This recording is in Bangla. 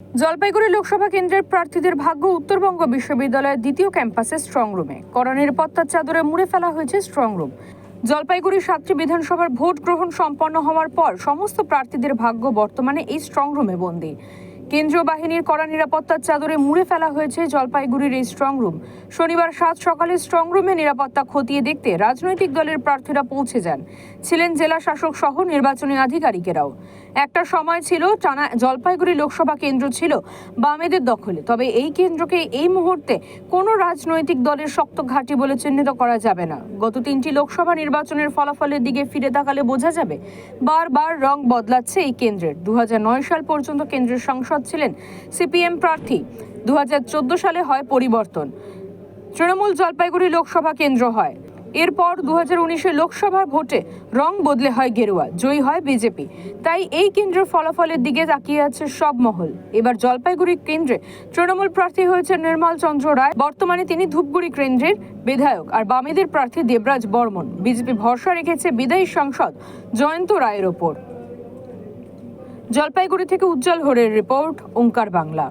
জলপাইগুড়ি লোকসভা কেন্দ্রের প্রার্থীদের ভাগ্য উত্তরবঙ্গ বিশ্ববিদ্যালয়ের দ্বিতীয় ক্যাম্পাসে স্ট্রং রুমে কড়া নিরাপত্তার চাদরে মুড়ে ফেলা হয়েছে স্ট্রংরুম জলপাইগুড়ি সাতটি বিধানসভার ভোট গ্রহণ সম্পন্ন হওয়ার পর সমস্ত প্রার্থীদের ভাগ্য বর্তমানে এই স্ট্রংরুমে বন্দী। কেন্দ্রীয় বাহিনীর কড়া নিরাপত্তার চাদরে মুড়ে ফেলা হয়েছে জলপাইগুড়ির এই স্ট্রং রুম শনিবার সাত সকালে স্ট্রং রুমে নিরাপত্তা খতিয়ে দেখতে রাজনৈতিক দলের প্রার্থীরা পৌঁছে যান। ছিলেন জেলা শাসক সহ নির্বাচনী আধিকারিকেরাও। একটা সময় ছিল, টানা জলপাইগুড়ি লোকসভা কেন্দ্র ছিল, বামেদের দখলে। তবে এই কেন্দ্রকে এই মুহূর্তে কোনো রাজনৈতিক দলের শক্ত ঘাঁটি বলে চিহ্নিত করা যাবে না। গত তিনটি লোকসভা নির্বাচনের ফলাফলের দিকে ফিরে তাকালে বোঝা যাবে, বারবার রং বদলাচ্ছে এই কেন্দ্রের। দু হাজার নয় সাল পর্যন্ত কেন্দ্রের সংসদ ছিলেন সিপিএম প্রার্থী। দু হাজার চোদ্দ সালে হয় পরিবর্তন। তৃণমূল জলপাইগুড়ি লোকসভা কেন্দ্র হয়। এরপর দু হাজার লোকসভার ভোটে রং বদলে হয় গেরুয়া, জয়ী হয় বিজেপি। তাই এই কেন্দ্রের ফলাফলের দিকে তাকিয়ে আছে সব মহল এবার জলপাইগুড়ি কেন্দ্রে তৃণমূল প্রার্থী হয়েছে নির্মল চন্দ্র রায়। বর্তমানে তিনি ধূপগুড়ি কেন্দ্রের বিধায়ক। আর বামেদের প্রার্থী দেবরাজ বর্মন। বিজেপি ভরসা রেখেছে বিদায়ী সাংসদ জয়ন্ত রায়ের ওপর। জলপাইগুড়ি থেকে উজ্জ্বল হরের রিপোর্ট ওঙ্কার বাংলা।